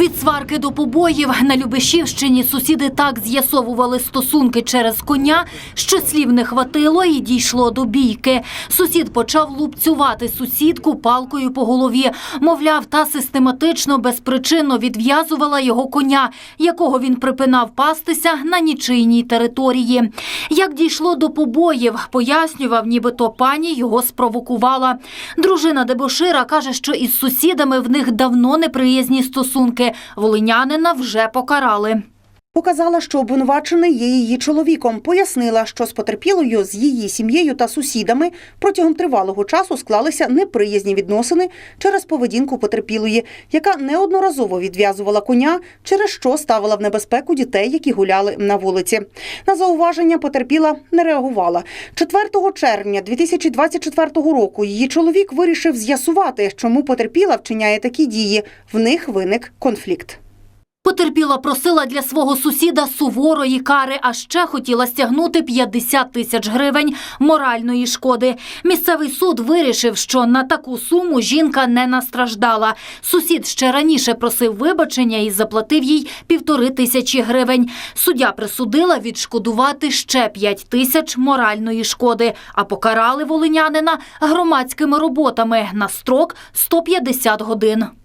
Від сварки до побоїв на Любешівщині сусіди так з'ясовували стосунки через коня, що слів не хватило і дійшло до бійки. Сусід почав лупцювати сусідку палкою по голові. Мовляв, та систематично безпричинно відв'язувала його коня, якого він припинав пастися на нічийній території. Як дійшло до побоїв, пояснював, нібито пані його спровокувала. Дружина дебошира каже, що із сусідами в них давно неприязні стосунки. Волинянина вже покарали. Показала, що обвинувачений є її чоловіком. Пояснила, що з потерпілою, з її сім'єю та сусідами протягом тривалого часу склалися неприязні відносини через поведінку потерпілої, яка неодноразово відв'язувала коня, через що ставила в небезпеку дітей, які гуляли на вулиці. На зауваження потерпіла не реагувала. 4 червня 2024 року її чоловік вирішив з'ясувати, чому потерпіла вчиняє такі дії. В них виник конфлікт. Потерпіла просила для свого сусіда суворої кари, а ще хотіла стягнути 50 тисяч гривень моральної шкоди. Місцевий суд вирішив, що на таку суму жінка не настраждала. Сусід ще раніше просив вибачення і заплатив їй півтори тисячі гривень. Суддя присудила відшкодувати ще 5 тисяч моральної шкоди, а покарали волинянина громадськими роботами на строк 150 годин.